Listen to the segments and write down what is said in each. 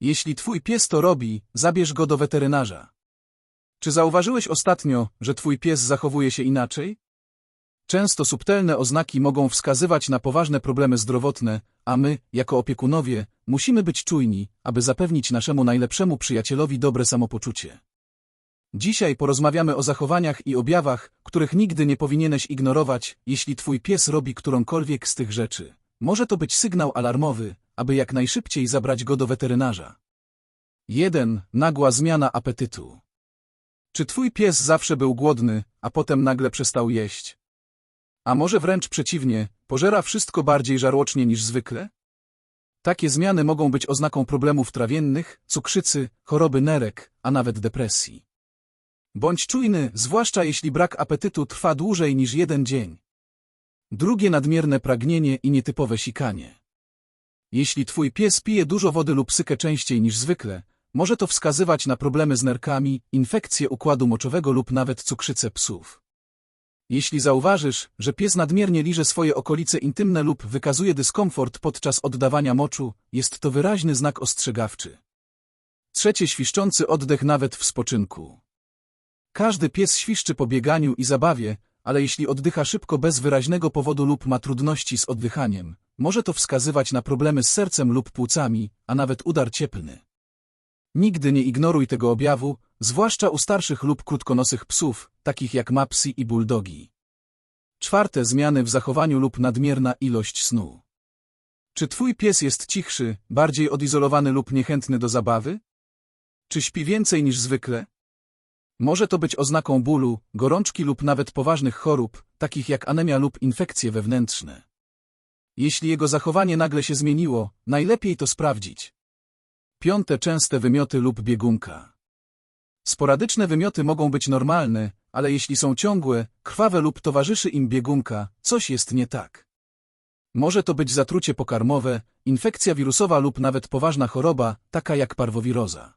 Jeśli twój pies to robi, zabierz go do weterynarza. Czy zauważyłeś ostatnio, że twój pies zachowuje się inaczej? Często subtelne oznaki mogą wskazywać na poważne problemy zdrowotne, a my, jako opiekunowie, musimy być czujni, aby zapewnić naszemu najlepszemu przyjacielowi dobre samopoczucie. Dzisiaj porozmawiamy o zachowaniach i objawach, których nigdy nie powinieneś ignorować, jeśli twój pies robi którąkolwiek z tych rzeczy. Może to być sygnał alarmowy, aby jak najszybciej zabrać go do weterynarza. 1. Nagła zmiana apetytu. Czy twój pies zawsze był głodny, a potem nagle przestał jeść? A może wręcz przeciwnie, pożera wszystko bardziej żarłocznie niż zwykle? Takie zmiany mogą być oznaką problemów trawiennych, cukrzycy, choroby nerek, a nawet depresji. Bądź czujny, zwłaszcza jeśli brak apetytu trwa dłużej niż jeden dzień. Drugie nadmierne pragnienie i nietypowe sikanie. Jeśli twój pies pije dużo wody lub sykę częściej niż zwykle, może to wskazywać na problemy z nerkami, infekcje układu moczowego lub nawet cukrzycę psów. Jeśli zauważysz, że pies nadmiernie liże swoje okolice intymne lub wykazuje dyskomfort podczas oddawania moczu, jest to wyraźny znak ostrzegawczy. Trzecie świszczący oddech nawet w spoczynku. Każdy pies świszczy po bieganiu i zabawie, ale jeśli oddycha szybko bez wyraźnego powodu lub ma trudności z oddychaniem, może to wskazywać na problemy z sercem lub płucami, a nawet udar cieplny. Nigdy nie ignoruj tego objawu, zwłaszcza u starszych lub krótkonosych psów, takich jak mapsy i bulldogi. Czwarte zmiany w zachowaniu lub nadmierna ilość snu. Czy twój pies jest cichszy, bardziej odizolowany lub niechętny do zabawy? Czy śpi więcej niż zwykle? Może to być oznaką bólu, gorączki lub nawet poważnych chorób, takich jak anemia lub infekcje wewnętrzne. Jeśli jego zachowanie nagle się zmieniło, najlepiej to sprawdzić. Piąte częste wymioty lub biegunka. Sporadyczne wymioty mogą być normalne, ale jeśli są ciągłe, krwawe lub towarzyszy im biegunka, coś jest nie tak. Może to być zatrucie pokarmowe, infekcja wirusowa lub nawet poważna choroba, taka jak parwowiroza.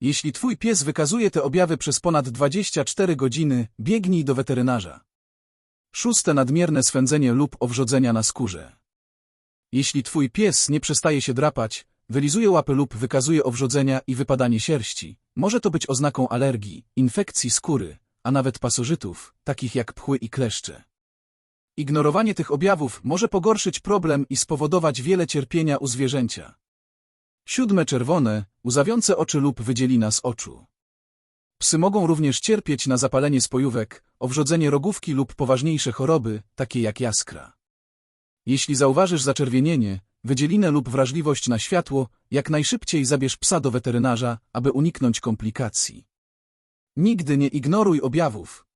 Jeśli twój pies wykazuje te objawy przez ponad 24 godziny, biegnij do weterynarza. Szóste nadmierne swędzenie lub owrzodzenia na skórze. Jeśli twój pies nie przestaje się drapać, wylizuje łapy lub wykazuje owrzodzenia i wypadanie sierści, może to być oznaką alergii, infekcji skóry, a nawet pasożytów, takich jak pchły i kleszcze. Ignorowanie tych objawów może pogorszyć problem i spowodować wiele cierpienia u zwierzęcia. Siódme czerwone, łzawiące oczy lub wydzielina z oczu. Psy mogą również cierpieć na zapalenie spojówek, owrzodzenie rogówki lub poważniejsze choroby, takie jak jaskra. Jeśli zauważysz zaczerwienienie, wydzielinę lub wrażliwość na światło, jak najszybciej zabierz psa do weterynarza, aby uniknąć komplikacji. Nigdy nie ignoruj objawów.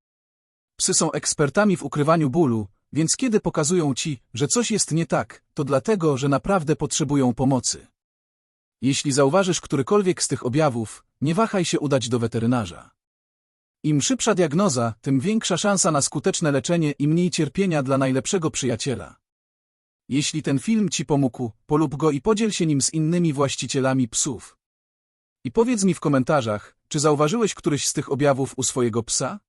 Psy są ekspertami w ukrywaniu bólu, więc kiedy pokazują ci, że coś jest nie tak, to dlatego, że naprawdę potrzebują pomocy. Jeśli zauważysz którykolwiek z tych objawów, nie wahaj się udać do weterynarza. Im szybsza diagnoza, tym większa szansa na skuteczne leczenie i mniej cierpienia dla najlepszego przyjaciela. Jeśli ten film Ci pomógł, polub go i podziel się nim z innymi właścicielami psów. I powiedz mi w komentarzach, czy zauważyłeś któryś z tych objawów u swojego psa?